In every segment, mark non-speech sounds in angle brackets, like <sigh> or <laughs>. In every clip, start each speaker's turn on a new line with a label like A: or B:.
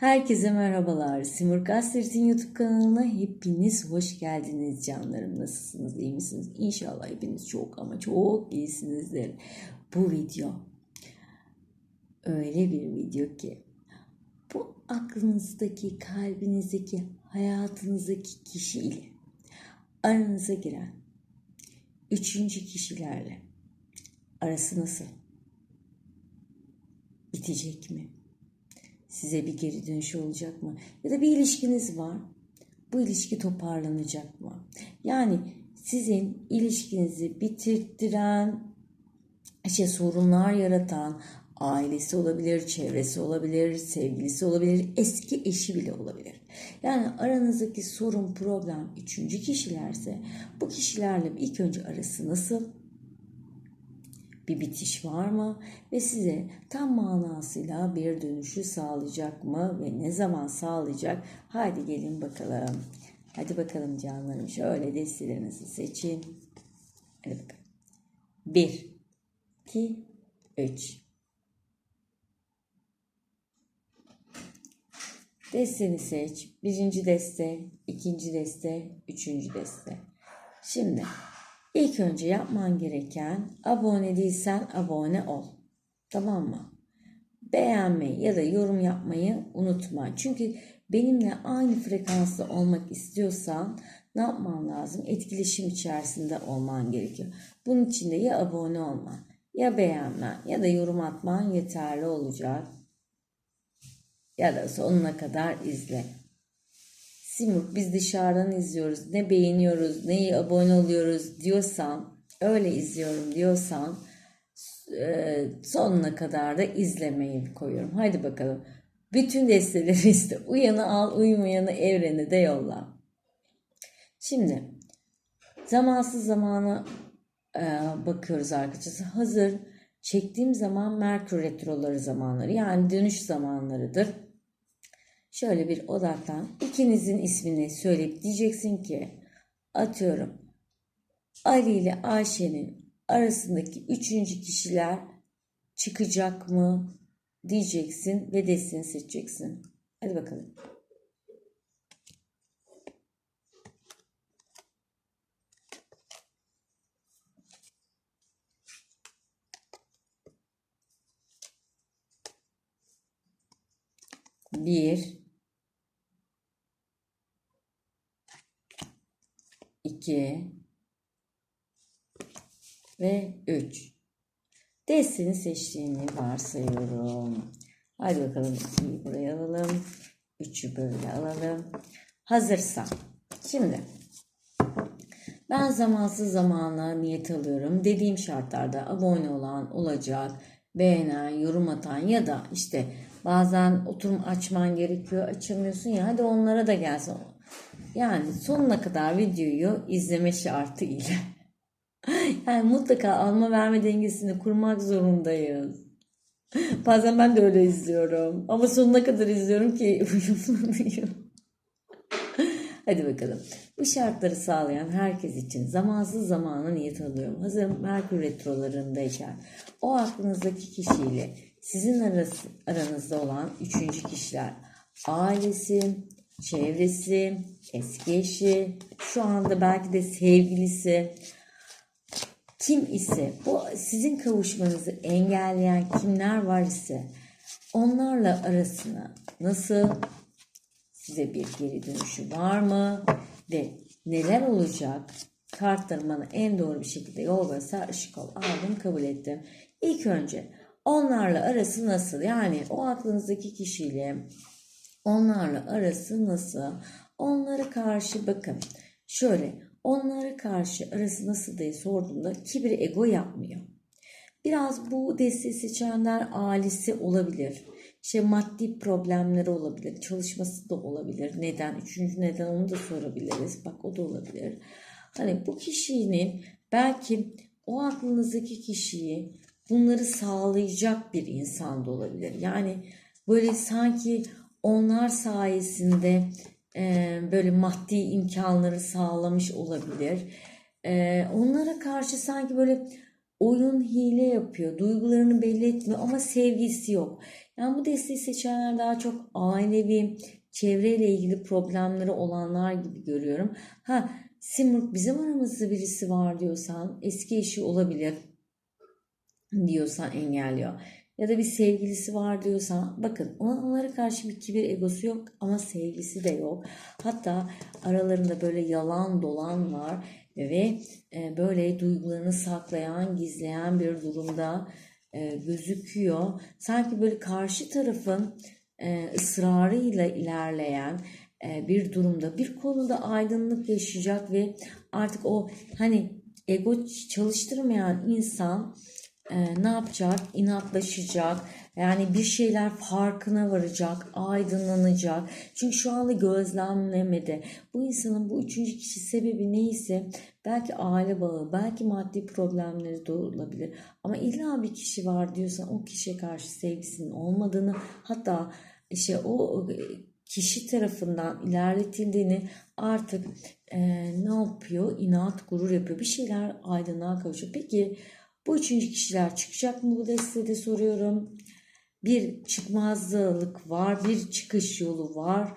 A: Herkese merhabalar. Simur Gazetesi'nin YouTube kanalına hepiniz hoş geldiniz canlarım. Nasılsınız? iyi misiniz? İnşallah hepiniz çok ama çok iyisinizdir. Bu video öyle bir video ki bu aklınızdaki, kalbinizdeki, hayatınızdaki kişiyle aranıza giren üçüncü kişilerle arası nasıl? Bitecek mi? Size bir geri dönüş olacak mı? Ya da bir ilişkiniz var. Bu ilişki toparlanacak mı? Yani sizin ilişkinizi bitirttiren, işte sorunlar yaratan, ailesi olabilir, çevresi olabilir, sevgilisi olabilir, eski eşi bile olabilir. Yani aranızdaki sorun, problem üçüncü kişilerse bu kişilerle ilk önce arası nasıl? Bir bitiş var mı ve size tam manasıyla bir dönüşü sağlayacak mı ve ne zaman sağlayacak? Haydi gelin bakalım. Hadi bakalım canlarım şöyle destelerinizi seçin. Hadi bakalım. 1 2 3 Desteni seç. Birinci deste, ikinci deste, üçüncü deste. Şimdi İlk önce yapman gereken abone değilsen abone ol. Tamam mı? Beğenmeyi ya da yorum yapmayı unutma. Çünkü benimle aynı frekansta olmak istiyorsan ne yapman lazım? Etkileşim içerisinde olman gerekiyor. Bunun için de ya abone olman, ya beğenmen ya da yorum atman yeterli olacak. Ya da sonuna kadar izle. Simurg biz dışarıdan izliyoruz. Ne beğeniyoruz, neyi abone oluyoruz diyorsan, öyle izliyorum diyorsan e, sonuna kadar da izlemeyi koyuyorum. Haydi bakalım. Bütün desteleri <laughs> iste. Uyanı al, uyumayanı evrene de yolla. Şimdi zamansız zamana e, bakıyoruz arkadaşlar. Hazır çektiğim zaman Merkür retroları zamanları yani dönüş zamanlarıdır. Şöyle bir odaklan. İkinizin ismini söyleyip diyeceksin ki atıyorum Ali ile Ayşe'nin arasındaki üçüncü kişiler çıkacak mı diyeceksin ve destini seçeceksin. Hadi bakalım. Bir, iki ve üç. Destini seçtiğini varsayıyorum. Hadi bakalım ikiyi buraya alalım. Üçü böyle alalım. Hazırsan. Şimdi ben zamansız zamana niyet alıyorum. Dediğim şartlarda abone olan olacak, beğenen, yorum atan ya da işte bazen oturum açman gerekiyor, açamıyorsun ya hadi onlara da gelsin. Yani sonuna kadar videoyu izleme şartı ile. <laughs> yani mutlaka alma verme dengesini kurmak zorundayız. Bazen ben de öyle izliyorum. Ama sonuna kadar izliyorum ki <laughs> uyumlanayım. Hadi bakalım. Bu şartları sağlayan herkes için zamansız zamana niyet alıyorum. Hazır Merkür retrolarındayken o aklınızdaki kişiyle sizin arası, aranızda olan üçüncü kişiler ailesi, çevresi, eski eşi, şu anda belki de sevgilisi, kim ise bu sizin kavuşmanızı engelleyen kimler var ise onlarla arasına nasıl size bir geri dönüşü var mı ve neler olacak? Kartlarım bana en doğru bir şekilde yol göster ışık ol aldım kabul ettim. İlk önce onlarla arası nasıl? Yani o aklınızdaki kişiyle onlarla arası nasıl onlara karşı bakın şöyle onlara karşı arası nasıl diye sorduğumda kibir ego yapmıyor. Biraz bu desteği seçenler ailesi olabilir. İşte maddi problemleri olabilir. Çalışması da olabilir. Neden? Üçüncü neden onu da sorabiliriz. Bak o da olabilir. Hani bu kişinin belki o aklınızdaki kişiyi bunları sağlayacak bir insan da olabilir. Yani böyle sanki onlar sayesinde e, böyle maddi imkanları sağlamış olabilir. E, onlara karşı sanki böyle oyun hile yapıyor. Duygularını belli etmiyor ama sevgisi yok. Yani bu desteği seçenler daha çok ailevi, çevreyle ilgili problemleri olanlar gibi görüyorum. Ha Simurg bizim aramızda birisi var diyorsan eski eşi olabilir diyorsan engelliyor. Ya da bir sevgilisi var diyorsan bakın onlara karşı bir kibir egosu yok ama sevgisi de yok. Hatta aralarında böyle yalan dolan var ve e, böyle duygularını saklayan, gizleyen bir durumda e, gözüküyor. Sanki böyle karşı tarafın e, ısrarıyla ilerleyen bir durumda bir konuda aydınlık yaşayacak ve artık o hani ego çalıştırmayan insan e, ne yapacak? İnatlaşacak. Yani bir şeyler farkına varacak, aydınlanacak. Çünkü şu anda gözlemlemede. Bu insanın bu üçüncü kişi sebebi neyse belki aile bağı, belki maddi problemleri de olabilir. Ama illa bir kişi var diyorsan o kişiye karşı sevgisinin olmadığını hatta işte o kişi tarafından ilerletildiğini artık e, ne yapıyor? İnat, gurur yapıyor. Bir şeyler aydınlığa kavuşuyor. Peki bu üçüncü kişiler çıkacak mı bu destede soruyorum. Bir çıkmazlık var, bir çıkış yolu var.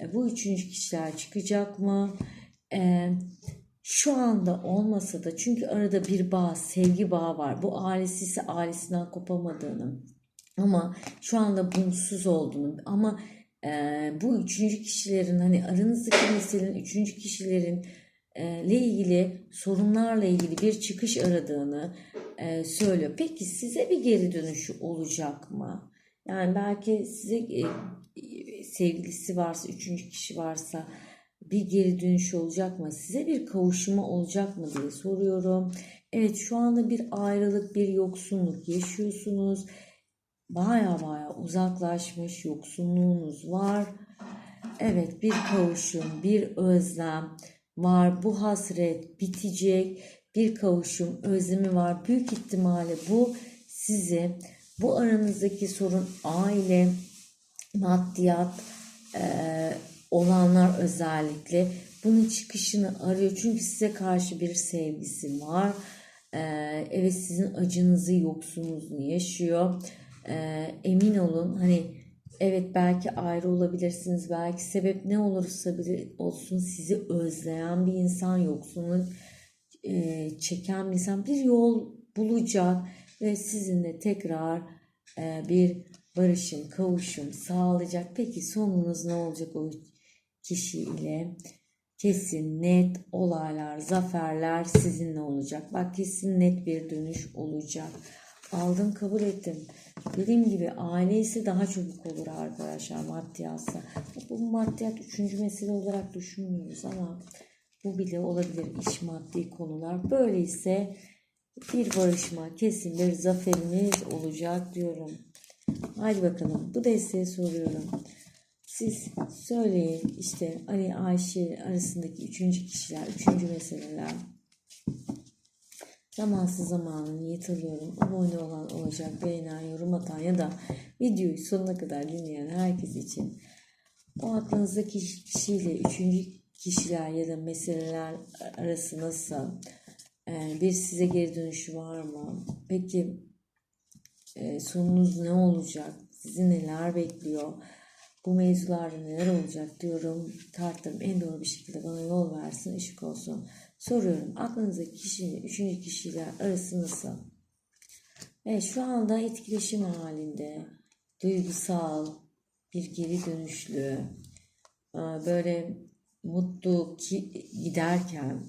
A: E, bu üçüncü kişiler çıkacak mı? E, şu anda olmasa da çünkü arada bir bağ, sevgi bağı var. Bu ailesi ise ailesinden kopamadığını ama şu anda bunsuz olduğunu ama e, bu üçüncü kişilerin hani aranızdaki meselenin üçüncü kişilerin ile ilgili sorunlarla ilgili bir çıkış aradığını e, söylüyor. Peki size bir geri dönüşü olacak mı? Yani belki size e, sevgilisi varsa, üçüncü kişi varsa bir geri dönüşü olacak mı? Size bir kavuşma olacak mı diye soruyorum. Evet şu anda bir ayrılık, bir yoksunluk yaşıyorsunuz. Baya baya uzaklaşmış yoksunluğunuz var. Evet bir kavuşum, bir özlem var. Bu hasret bitecek bir kavuşum özlemi var. Büyük ihtimalle bu sizi bu aranızdaki sorun aile, maddiyat e, olanlar özellikle bunun çıkışını arıyor. Çünkü size karşı bir sevgisi var. E, evet sizin acınızı, yoksununuzu yaşıyor. E, emin olun hani evet belki ayrı olabilirsiniz. Belki sebep ne olursa olsun sizi özleyen bir insan yoksunluk e, çeken bir insan bir yol bulacak ve sizinle tekrar e, bir barışım, kavuşum sağlayacak. Peki sonunuz ne olacak o kişiyle? Kesin net olaylar, zaferler sizinle olacak. Bak kesin net bir dönüş olacak. Aldım kabul ettim. Dediğim gibi aile ise daha çabuk olur arkadaşlar maddiyatsa. Bu maddiyat üçüncü mesele olarak düşünmüyoruz ama bu bile olabilir iş maddi konular. Böyleyse bir barışma, kesin bir zaferimiz olacak diyorum. Haydi bakalım bu desteği soruyorum. Siz söyleyin işte Ali Ayşe arasındaki üçüncü kişiler, üçüncü meseleler. Zamansız zamanını niyet alıyorum. Abone olan olacak, beğenen, yorum atan ya da videoyu sonuna kadar dinleyen herkes için o aklınızdaki kişiyle üçüncü kişiler ya da meseleler arası nasıl? Ee, bir size geri dönüşü var mı? Peki e, sonunuz ne olacak? Sizi neler bekliyor? Bu mevzularda neler olacak diyorum. Kartlarım en doğru bir şekilde bana yol versin, ışık olsun. Soruyorum. Aklınızdaki kişinin üçüncü kişiler arası nasıl? Evet şu anda etkileşim halinde. Duygusal, bir geri dönüşlü, e, böyle mutlu ki giderken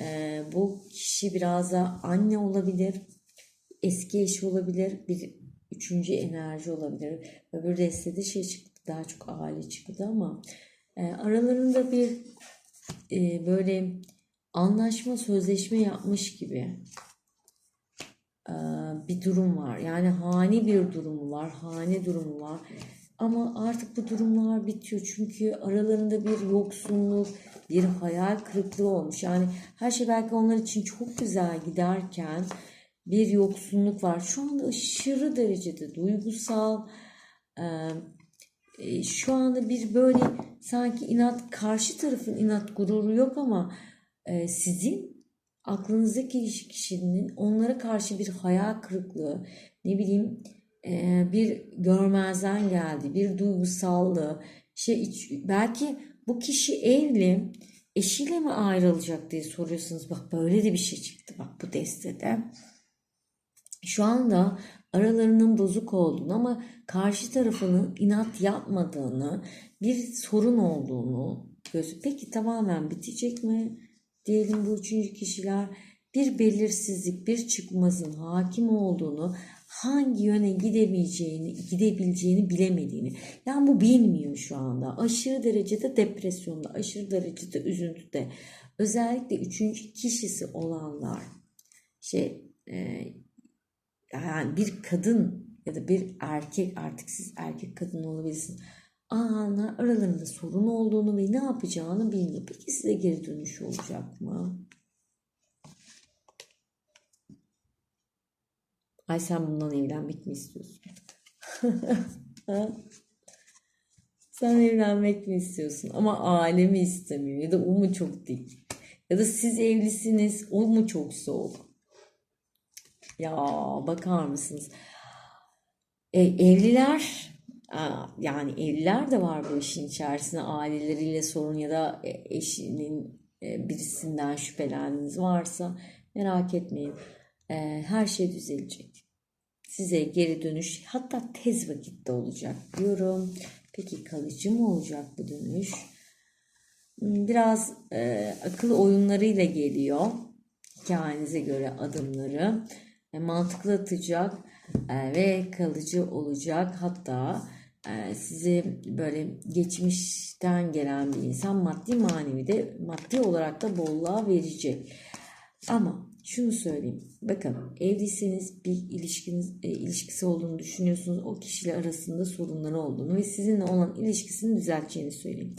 A: e, bu kişi biraz da anne olabilir, eski eşi olabilir, bir üçüncü enerji olabilir. Öbür destede şey çıktı, daha çok aile çıktı ama e, aralarında bir e, böyle anlaşma, sözleşme yapmış gibi e, bir durum var. Yani hani bir durumu var, hane durumu var. Ama artık bu durumlar bitiyor. Çünkü aralarında bir yoksunluk, bir hayal kırıklığı olmuş. Yani her şey belki onlar için çok güzel giderken bir yoksunluk var. Şu anda aşırı derecede duygusal. E, şu anda bir böyle sanki inat, karşı tarafın inat gururu yok ama e, sizin aklınızdaki kişinin onlara karşı bir hayal kırıklığı, ne bileyim bir görmezden geldi, bir duygusallığı, şey iç- belki bu kişi evli, eşiyle mi ayrılacak diye soruyorsunuz. Bak böyle de bir şey çıktı bak bu destede. Şu anda aralarının bozuk olduğunu ama karşı tarafının inat yapmadığını, bir sorun olduğunu göz. Peki tamamen bitecek mi? Diyelim bu üçüncü kişiler bir belirsizlik, bir çıkmazın hakim olduğunu, hangi yöne gidemeyeceğini, gidebileceğini bilemediğini. Yani bu bilmiyor şu anda. Aşırı derecede depresyonda, aşırı derecede üzüntüde. Özellikle üçüncü kişisi olanlar şey e, yani bir kadın ya da bir erkek artık siz erkek kadın olabilirsiniz. Ana aralarında sorun olduğunu ve ne yapacağını bilmiyor. Peki size geri dönüş olacak mı? Ay sen bundan evlenmek mi istiyorsun? <laughs> Sen evlenmek mi istiyorsun? Ama aile mi istemiyor? Ya da o mu çok dik? Ya da siz evlisiniz, o mu çok soğuk? Ya bakar mısınız? E, evliler yani evliler de var bu işin içerisinde aileleriyle sorun ya da e, eşinin e, birisinden şüphelendiğiniz varsa merak etmeyin. E, her şey düzelecek. Size geri dönüş hatta tez vakitte olacak diyorum. Peki kalıcı mı olacak bu dönüş? Hmm, Biraz e, akıl oyunlarıyla geliyor. Hikayenize göre adımları e, mantıklı atacak e, ve kalıcı olacak. Hatta e, size böyle geçmişten gelen bir insan maddi manevi de maddi olarak da bolluğa verecek. Ama şunu söyleyeyim. Bakın evliyseniz bir ilişkiniz e, ilişkisi olduğunu düşünüyorsunuz. O kişiyle arasında sorunları olduğunu ve sizinle olan ilişkisini düzelteceğini söyleyeyim.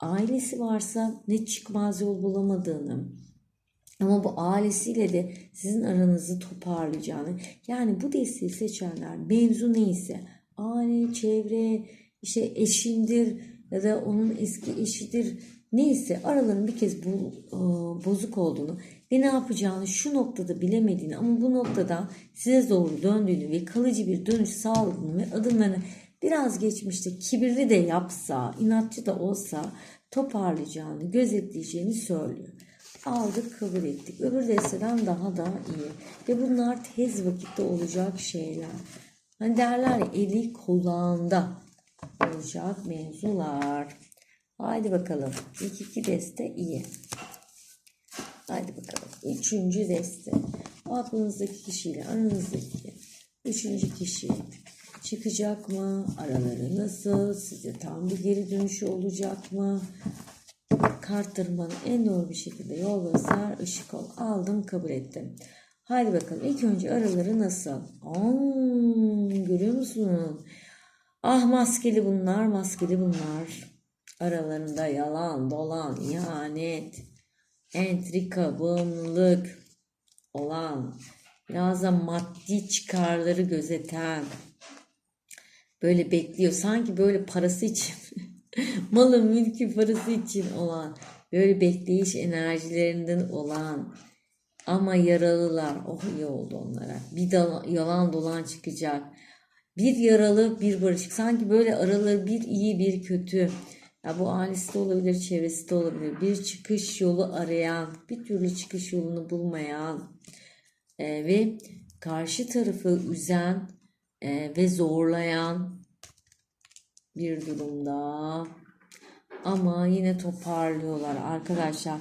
A: Ailesi varsa ne çıkmaz yol bulamadığını, ama bu ailesiyle de sizin aranızı toparlayacağını yani bu desteği seçenler mevzu neyse aile, çevre, işte eşindir ya da onun eski eşidir neyse araların bir kez bu, e, bozuk olduğunu ve ne yapacağını şu noktada bilemediğini ama bu noktada size doğru döndüğünü ve kalıcı bir dönüş sağladığını ve adımlarını biraz geçmişte kibirli de yapsa, inatçı da olsa toparlayacağını, gözetleyeceğini söylüyor aldık kabul ettik. Öbür desteden daha da iyi. Ve bunlar tez vakitte olacak şeyler. Hani derler ya eli kulağında olacak mevzular. Haydi bakalım. İlk iki deste iyi. Haydi bakalım. Üçüncü deste. Aklınızdaki kişiyle aranızdaki üçüncü kişi çıkacak mı? Araları nasıl? Size tam bir geri dönüşü olacak mı? karttırmanın en doğru bir şekilde yol göster, ışık ol. Aldım, kabul ettim. Haydi bakalım. İlk önce araları nasıl? Aa, görüyor musun? Ah maskeli bunlar, maskeli bunlar. Aralarında yalan, dolan, ihanet, entrika, bağımlılık olan, biraz da maddi çıkarları gözeten, böyle bekliyor. Sanki böyle parası için <laughs> malı mülkü parası için olan böyle bekleyiş enerjilerinden olan ama yaralılar. Oh iyi oldu onlara. Bir da, yalan dolan çıkacak. Bir yaralı bir barışık sanki böyle araları bir iyi bir kötü ya bu ailesi de olabilir çevresi de olabilir bir çıkış yolu arayan bir türlü çıkış yolunu bulmayan e, ve karşı tarafı üzen e, ve zorlayan bir durumda. Ama yine toparlıyorlar arkadaşlar.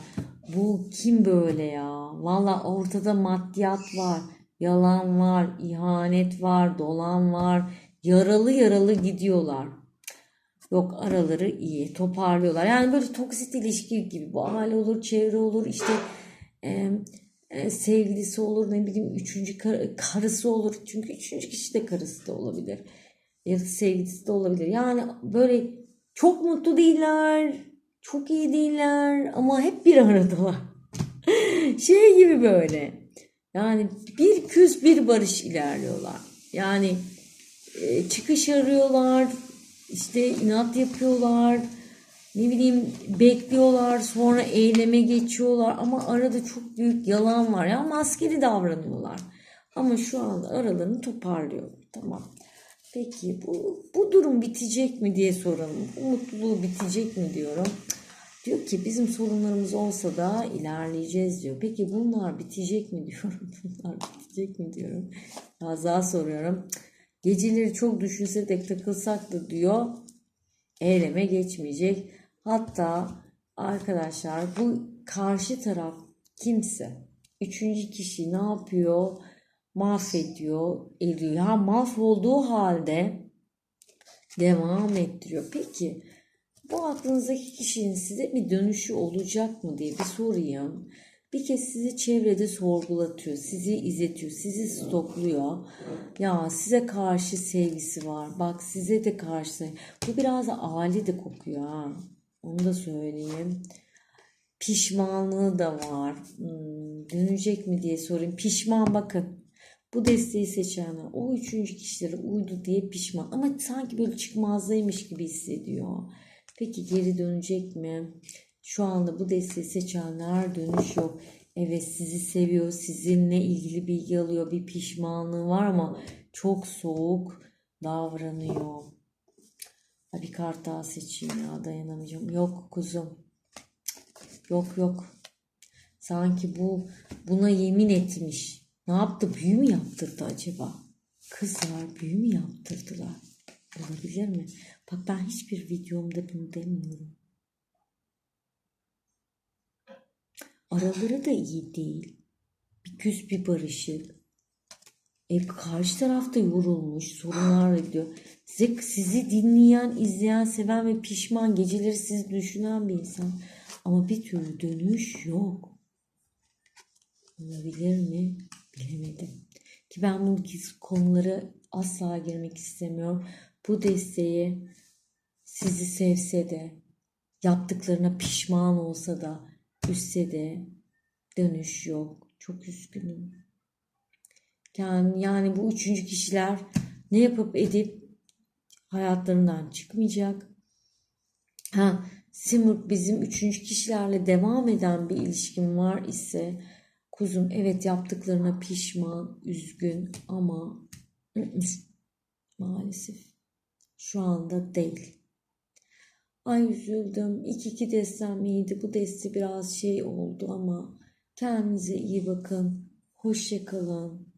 A: Bu kim böyle ya? Valla ortada maddiyat var. Yalan var, ihanet var, dolan var. Yaralı yaralı gidiyorlar. Yok araları iyi toparlıyorlar. Yani böyle toksit ilişki gibi bu aile olur, çevre olur, işte e, e, sevgilisi olur, ne bileyim üçüncü kar- karısı olur. Çünkü üçüncü kişi de karısı da olabilir ya da sevgilisi de olabilir. Yani böyle çok mutlu değiller, çok iyi değiller ama hep bir aradalar. <laughs> şey gibi böyle. Yani bir küs bir barış ilerliyorlar. Yani e, çıkış arıyorlar, işte inat yapıyorlar, ne bileyim bekliyorlar, sonra eyleme geçiyorlar ama arada çok büyük yalan var. Ya maskeli davranıyorlar. Ama şu anda aralarını toparlıyorlar. Tamam. Peki bu, bu durum bitecek mi diye soralım. Bu mutluluğu bitecek mi diyorum. Diyor ki bizim sorunlarımız olsa da ilerleyeceğiz diyor. Peki bunlar bitecek mi diyorum. <laughs> Bunlar bitecek mi diyorum. Biraz daha soruyorum. Geceleri çok düşünse de takılsak da diyor. Eyleme geçmeyecek. Hatta arkadaşlar bu karşı taraf kimse. Üçüncü kişi ne yapıyor? Mahvediyor, ediyor. Ya mahvolduğu halde devam ettiriyor. Peki bu aklınızdaki kişinin size bir dönüşü olacak mı diye bir sorayım. Bir kez sizi çevrede sorgulatıyor, sizi izletiyor, sizi stokluyor. Ya size karşı sevgisi var. Bak size de karşı. Bu biraz da aile de kokuyor ha. Onu da söyleyeyim. Pişmanlığı da var. Hmm, dönecek mi diye sorayım. Pişman bakın. Bu desteği seçenler o üçüncü kişilere uydu diye pişman. Ama sanki böyle çıkmazdaymış gibi hissediyor. Peki geri dönecek mi? Şu anda bu desteği seçenler dönüş yok. Evet sizi seviyor. Sizinle ilgili bilgi alıyor. Bir pişmanlığı var ama çok soğuk davranıyor. Bir kart daha seçeyim ya dayanamayacağım. Yok kuzum. Yok yok. Sanki bu buna yemin etmiş. Ne yaptı? Büyü mü yaptırdı acaba? Kızlar büyü mü yaptırdılar? Olabilir mi? Bak ben hiçbir videomda bunu demiyorum. Araları da iyi değil. Bir küs bir barışık. E, karşı tarafta yorulmuş, sorunlar ediyor. Size, sizi dinleyen, izleyen, seven ve pişman, geceleri sizi düşünen bir insan. Ama bir türlü dönüş yok. Olabilir mi? Bilemedim. Ki ben bu konulara asla girmek istemiyorum. Bu desteği sizi sevse de, yaptıklarına pişman olsa da, üstse de dönüş yok. Çok üzgünüm. Yani, yani bu üçüncü kişiler ne yapıp edip hayatlarından çıkmayacak. Ha, Simurg bizim üçüncü kişilerle devam eden bir ilişkin var ise kuzum evet yaptıklarına pişman, üzgün ama <clears throat> maalesef şu anda değil. Ay üzüldüm. İlk iki destem iyiydi. Bu deste biraz şey oldu ama kendinize iyi bakın. Hoşça kalın.